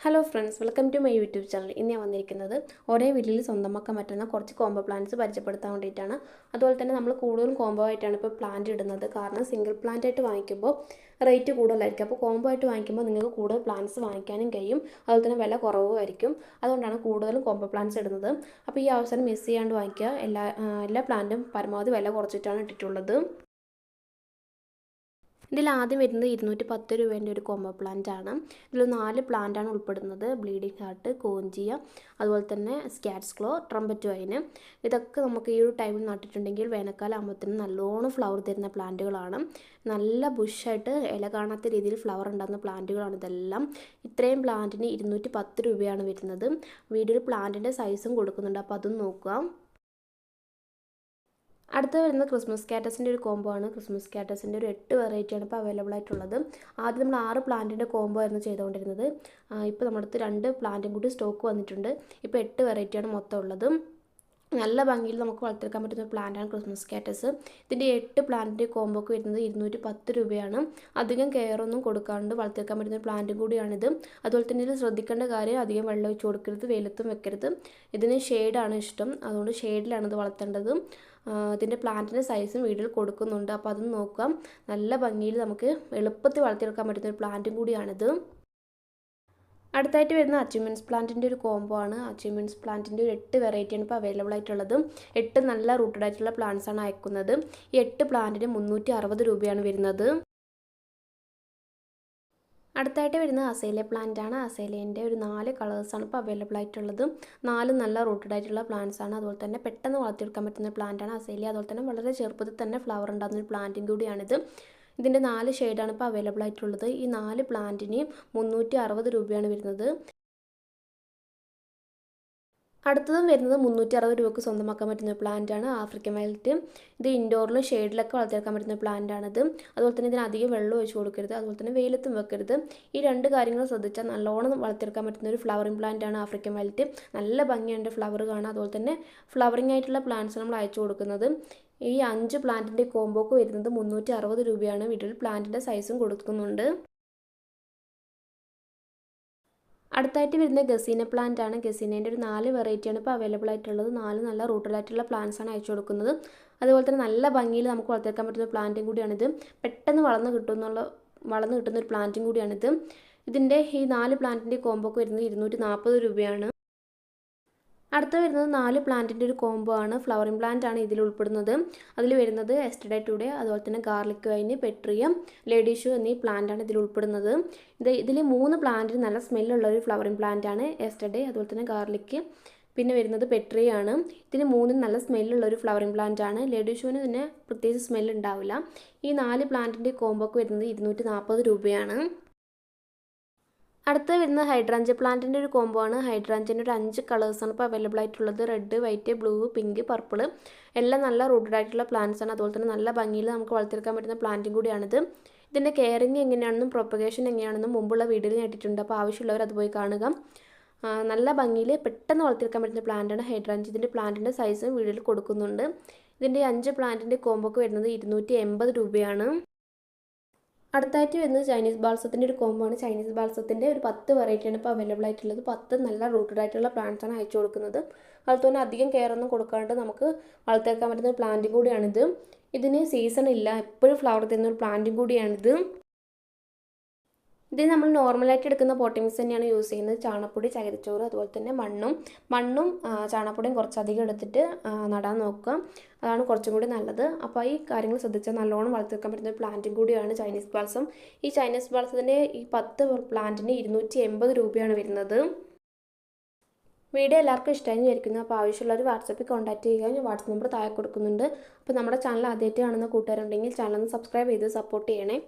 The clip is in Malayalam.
Hello friends welcome to my YouTube channel ഇന്ന് ഞാൻ വന്നിരിക്കുന്നത് ഒരേ വീട്ടിൽ സ്വന്തമാക്കാൻ പറ്റുന്ന കുറച്ച് കോംബോ പ്ലാന്റ്സ് പരിചയപ്പെടുത്താൻ വേണ്ടിയിട്ടാണ്. അതുപോലെ തന്നെ നമ്മൾ കൂടുതലും കോംബോ ആയിട്ടാണ് ഇപ്പോൾ പ്ലാന്റ് ഇടുന്നത്. കാരണം സിംഗിൾ പ്ലാന്റ് ആയിട്ട് വാങ്ങിക്കുമ്പോൾ റേറ്റ് കൂടുതലായിരിക്കും. അപ്പോൾ കോംബോ ആയിട്ട് വാങ്ങിക്കുമ്പോൾ നിങ്ങൾക്ക് കൂടുതൽ പ്ലാന്റ്സ് വാങ്ങിക്കാനും കഴിയും. അതുപോലെ തന്നെ വില കുറവുമായിരിക്കും. അതുകൊണ്ടാണ് കൂടുതലും കോംബോ പ്ലാന്റ്സ് ഇടുന്നത്. അപ്പോൾ ഈ അവസരം മിസ് ചെയ്യാണ്ട് വാങ്ങിക്കുക. എല്ലാ എല്ലാ പ്ലാന്റും പരമാവധി വില കുറച്ചിട്ടാണ് ഇട്ടിട്ടുള്ളത്. ഇതിൽ ആദ്യം വരുന്നത് ഇരുന്നൂറ്റി പത്ത് രൂപേന്റെ ഒരു കോംബോ പ്ലാന്റ് ആണ്. ഇതിൽ നാല് പ്ലാന്റ് ആണ് ഉൾപ്പെടുന്നത്. ബ്ലീഡിംഗ് ഹാർട്ട് കോഞ്ചിയ അതുപോലെ തന്നെ സ്കാറ്റ്സ് ക്ലോ ട്രംപറ്റ് വൈന് ഇതൊക്കെ നമുക്ക് ഈ ഒരു ടൈമിൽ നട്ടിട്ടുണ്ടെങ്കിൽ വേനൽക്കാലം ആകുമ്പോഴത്തേനും നല്ലോണം ഫ്ലവർ തരുന്ന പ്ലാന്റുകളാണ് നല്ല ബുഷായിട്ട് ഇല കാണാത്ത രീതിയിൽ ഫ്ലവർ ഉണ്ടാകുന്ന പ്ലാന്റുകളാണ് ഇതെല്ലാം. ഇത്രയും പ്ലാന്റിന് ഇരുന്നൂറ്റി പത്ത് രൂപയാണ് വരുന്നത്. വീഡിയോയിൽ പ്ലാന്റിന്റെ സൈസും കൊടുക്കുന്നുണ്ട്. അപ്പോൾ അതും നോക്കുക. അടുത്ത വരുന്നത് ക്രിസ്മസ് കാറ്റസിന്റെ ഒരു കോംബോ ആണ്. ക്രിസ്മസ് കാറ്റസിന്റെ ഒരു എട്ട് വെറൈറ്റിയാണ് ഇപ്പോൾ അവൈലബിൾ ആയിട്ടുള്ളത്. ആദ്യം നമ്മൾ ആറ് പ്ലാന്റിന്റെ കോംബോ ആയിരുന്നു ചെയ്തുകൊണ്ടിരുന്നത്. ഇപ്പോൾ നമ്മുടെ അടുത്ത് രണ്ട് പ്ലാന്റും കൂടി സ്റ്റോക്ക് വന്നിട്ടുണ്ട്. ഇപ്പോൾ എട്ട് വെറൈറ്റിയാണ് മൊത്തം ഉള്ളത്. നല്ല ഭംഗിയിൽ നമുക്ക് വളർത്തിയെടുക്കാൻ പറ്റുന്ന പ്ലാന്റാണ് ക്രിസ്മസ് കാറ്റസ്. ഇതിന്റെ എട്ട് പ്ലാന്റിന്റെ കോംബോക്ക് വരുന്നത് ഇരുന്നൂറ്റി പത്ത് രൂപയാണ്. അധികം കെയർ ഒന്നും കൊടുക്കാണ്ട് വളർത്തിയെടുക്കാൻ പറ്റുന്ന പ്ലാന്റും കൂടിയാണിത്. അതുപോലെ തന്നെ ഇത് ശ്രദ്ധിക്കേണ്ട കാര്യം അധികം വെള്ളം ഒഴിച്ച് കൊടുക്കരുത് വെയിലത്തും വെക്കരുത്. ഇതിന് ഷെയ്ഡാണ് ഇഷ്ടം. അതുകൊണ്ട് ഷെയ്ഡിലാണ് ഇത് വളർത്തേണ്ടത്. ഇതിന്റെ പ്ലാന്റിന്റെ സൈസും വീഡിയോയിൽ കൊടുക്കുന്നുണ്ട്. അപ്പോൾ അതും നോക്കാം. നല്ല ഭംഗിയിൽ നമുക്ക് എളുപ്പത്തിൽ വളർത്തിയെടുക്കാൻ പറ്റുന്ന ഒരു പ്ലാന്റും കൂടിയാണിത്. അടുത്തായിട്ട് വരുന്ന അച്ചീവ്മെന്റ്സ് പ്ലാന്റിന്റെ ഒരു കോംബോ ആണ്. അച്ചീവ്മെന്റ്സ് പ്ലാന്റിന്റെ ഒരു എട്ട് വെറൈറ്റിയാണ് ഇപ്പോൾ അവൈലബിൾ ആയിട്ടുള്ളത്. എട്ട് നല്ല റൂട്ടഡ് ആയിട്ടുള്ള പ്ലാന്റ്സ് ആണ് അയക്കുന്നത്. ഈ എട്ട് പ്ലാന്റിന് മുന്നൂറ്റി രൂപയാണ് വരുന്നത്. അടുത്തായിട്ട് വരുന്നത് അസേല പ്ലാന്റ് ആണ്. അസേലേന്റെ ഒരു നാല് കളേഴ്സാണ് ഇപ്പോൾ അവൈലബിൾ ആയിട്ടുള്ളത്. നാല് നല്ല റൂട്ടഡ് ആയിട്ടുള്ള പ്ലാന്റ്സ് ആണ്. അതുപോലെ തന്നെ പെട്ടെന്ന് വളർത്തിയെടുക്കാൻ പറ്റുന്ന പ്ലാന്റ് ആണ് അസേലിയ അതുപോലെ തന്നെ വളരെ ചെറുപ്പത്തിൽ തന്നെ ഫ്ലവർ ഉണ്ടാകുന്ന ഒരു പ്ലാന്റും കൂടിയാണിത്. ഇതിന്റെ നാല് ഷെയ്ഡാണ് ഇപ്പോൾ അവൈലബിൾ ആയിട്ടുള്ളത്. ഈ നാല് പ്ലാന്റിന് മുന്നൂറ്റി രൂപയാണ് വരുന്നത്. അടുത്തതും വരുന്നത് മുന്നൂറ്റി അറുപത് രൂപക്ക് സ്വന്തമാക്കാൻ പറ്റുന്ന പ്ലാന്റ് ആണ് ആഫ്രിക്കൻ വയലറ്റ് ഇത് ഇൻഡോറിലും ഷെയ്ഡിലൊക്കെ വളർത്തിയെടുക്കാൻ പറ്റുന്ന പ്ലാന്റ് ആണിത്. അതുപോലെ തന്നെ ഇതിന് അധികം വെള്ളം ഒഴിച്ചു കൊടുക്കരുത്. അതുപോലെ തന്നെ വെയിലത്തും വെക്കരുത്. ഈ രണ്ട് കാര്യങ്ങൾ ശ്രദ്ധിച്ചാൽ നല്ലോണം വളർത്തിയെടുക്കാൻ പറ്റുന്ന ഒരു ഫ്ലവറിംഗ് പ്ലാന്റ് ആണ് ആഫ്രിക്കൻ വയലറ്റ് നല്ല ഭംഗിയുണ്ട് ഫ്ലവർ കാണാം അതുപോലെ തന്നെ ഫ്ലവറിംഗ് ആയിട്ടുള്ള പ്ലാന്റ്സ് നമ്മൾ അയച്ചു കൊടുക്കുന്നത്. ഈ അഞ്ച് പ്ലാന്റിന്റെ കോംബോക്ക് വരുന്നത് മുന്നൂറ്റി അറുപത് രൂപയാണ്. വീട്ടിൽ പ്ലാന്റിന്റെ സൈസും കൊടുക്കുന്നുണ്ട്. അടുത്തായിട്ട് വരുന്ന ഗസീന പ്ലാന്റ് ആണ്. ഗസീനേന്റെ ഒരു നാല് വെറൈറ്റിയാണ് ഇപ്പോൾ അവൈലബിൾ ആയിട്ടുള്ളത്. നാല് നല്ല റൂട്ടലായിട്ടുള്ള പ്ലാന്റ്സ് ആണ് അയച്ചു കൊടുക്കുന്നത്. അതുപോലെ തന്നെ നല്ല ഭംഗിയിൽ നമുക്ക് വളർത്തിയെടുക്കാൻ പറ്റുന്ന പ്ലാന്റും കൂടിയാണിത്. പെട്ടെന്ന് വളർന്ന് കിട്ടുമെന്നുള്ള വളർന്ന് കിട്ടുന്ന ഒരു പ്ലാന്റും കൂടിയാണിത്. ഇതിന്റെ ഈ നാല് പ്ലാന്റിന്റെ കോംബോക്ക് വരുന്നത് ഇരുന്നൂറ്റി നാൽപ്പത് രൂപയാണ്. അടുത്ത വരുന്നത് നാല് പ്ലാന്റിന്റെ ഒരു കോംബോ ആണ്. ഫ്ലവറിംഗ് പ്ലാന്റ് ആണ് ഇതിൽ ഉൾപ്പെടുന്നത്. അതിൽ വരുന്നത് എസ്റ്റഡേ ടുഡേ അതുപോലെ തന്നെ ഗാർലിക് വൈന് പെട്രിയം ലേഡീഷു എന്നീ പ്ലാന്റ് ആണ് ഇതിൽ ഉൾപ്പെടുന്നത്. ഇത് ഇതിൽ മൂന്ന് പ്ലാന്റിന് നല്ല സ്മെല്ലുള്ള ഒരു ഫ്ലവറിംഗ് പ്ലാന്റ് ആണ് എസ്റ്റഡേ അതുപോലെ തന്നെ ഗാർലിക് പിന്നെ വരുന്നത് പെട്രിയാണ് ഇതിന് മൂന്നും നല്ല സ്മെല്ലുള്ള ഒരു ഫ്ലവറിംഗ് പ്ലാന്റ് ആണ്. ലേഡീഷുവിന് പിന്നെ പ്രത്യേകിച്ച് സ്മെല്ല് ഉണ്ടാവില്ല. ഈ നാല് പ്ലാന്റിന്റെ കോംബോക്ക് വരുന്നത് ഇരുന്നൂറ്റി രൂപയാണ്. അടുത്ത് വരുന്ന ഹൈഡ്രാഞ്ച് പ്ലാന്റിന്റെ ഒരു കോംബോ ആണ്. ഹൈഡ്രാഞ്ചിന്റെ ഒരു അഞ്ച് കളേഴ്സാണ് ഇപ്പോൾ അവൈലബിൾ ആയിട്ടുള്ളത്. Red white blue pink purple എല്ലാം നല്ല റൂട്ടഡ് ആയിട്ടുള്ള പ്ലാന്റ്സ് ആണ്. അതുപോലെ തന്നെ നല്ല ഭംഗിയിൽ നമുക്ക് വളർത്തിയെടുക്കാൻ പറ്റുന്ന പ്ലാന്റും കൂടിയാണിത്. ഇതിന്റെ കെയറിങ് എങ്ങനെയാണെന്നും പ്രൊപ്പഗേഷൻ എങ്ങനെയാണെന്നും മുമ്പുള്ള വീഡിയോയിൽ നേട്ടിട്ടുണ്ട് അപ്പോൾ ആവശ്യമുള്ളവർ അത് പോയി കാണുക. നല്ല ഭംഗിയിൽ പെട്ടെന്ന് വളർത്തിയെടുക്കാൻ പറ്റുന്ന പ്ലാന്റാണ് ഹൈഡ്രാഞ്ച്. ഇതിന്റെ പ്ലാന്റിന്റെ സൈസും വീഡിയോയിൽ കൊടുക്കുന്നുണ്ട്. ഇതിന്റെ അഞ്ച് പ്ലാന്റിന്റെ കോംബോക്ക് വരുന്നത് ഇരുന്നൂറ്റി എൺപത് രൂപയാണ്. അടുത്തായിട്ട് വരുന്നത് ചൈനീസ് ബാൾസത്തിന്റെ ഒരു കോംബോ ആണ്. ചൈനീസ് ബാൾസത്തിന്റെ ഒരു പത്ത് വെറൈറ്റിയാണ് ഇപ്പോൾ അവൈലബിൾ ആയിട്ടുള്ളത്. പത്ത് നല്ല റൂട്ടഡ് ആയിട്ടുള്ള പ്ലാന്റ്സ് ആണ് അയച്ചു കൊടുക്കുന്നത്. അതുപോലെ തന്നെ അധികം കെയർ ഒന്നും കൊടുക്കാണ്ട് നമുക്ക് വളർത്തിയെടുക്കാൻ പറ്റുന്ന ഒരു പ്ലാന്റ് കൂടിയാണിത്. ഇതിന് സീസൺ ഇല്ല. എപ്പോഴും ഫ്ലവർ തരുന്ന ഒരു പ്ലാന്റും കൂടിയാണിത്. ഇത് നമ്മൾ നോർമലായിട്ട് എടുക്കുന്ന പോട്ടിങ്സ് തന്നെയാണ് യൂസ് ചെയ്യുന്നത്. ചാണപ്പൊടി ചകിരിച്ചോറ് അതുപോലെ തന്നെ മണ്ണും. മണ്ണും ചാണപ്പൊടിയും കുറച്ചധികം എടുത്തിട്ട് നടാൻ നോക്കുക. അതാണ് കുറച്ചും കൂടി നല്ലത്. അപ്പോൾ ഈ കാര്യങ്ങൾ ശ്രദ്ധിച്ചാൽ നല്ലോണം വളർത്തിവെക്കാൻ പറ്റുന്ന ഒരു പ്ലാന്റും കൂടിയാണ് ചൈനീസ് ബാൾസം ഈ ചൈനീസ് ബാൾസത്തിന്റെ ഈ പത്ത് പ്ലാന്റിന് ഇരുന്നൂറ്റി എൺപത് രൂപയാണ് വരുന്നത്. വീഡിയോ എല്ലാവർക്കും ഇഷ്ടമായി വിചാരിക്കുന്നു. അപ്പോൾ ആവശ്യമുള്ളവർ വാട്സപ്പിൽ കോൺടാക്റ്റ് ചെയ്യുക. ഞാൻ വാട്സപ്പ് നമ്പർ താഴെ കൊടുക്കുന്നുണ്ട്. അപ്പോൾ നമ്മുടെ ചാനൽ ആദ്യമായിട്ട് കാണുന്ന കൂട്ടുകാരുണ്ടെങ്കിൽ ചാനൽ ഒന്ന് സബ്സ്ക്രൈബ് ചെയ്ത് സപ്പോർട്ട് ചെയ്യണേ.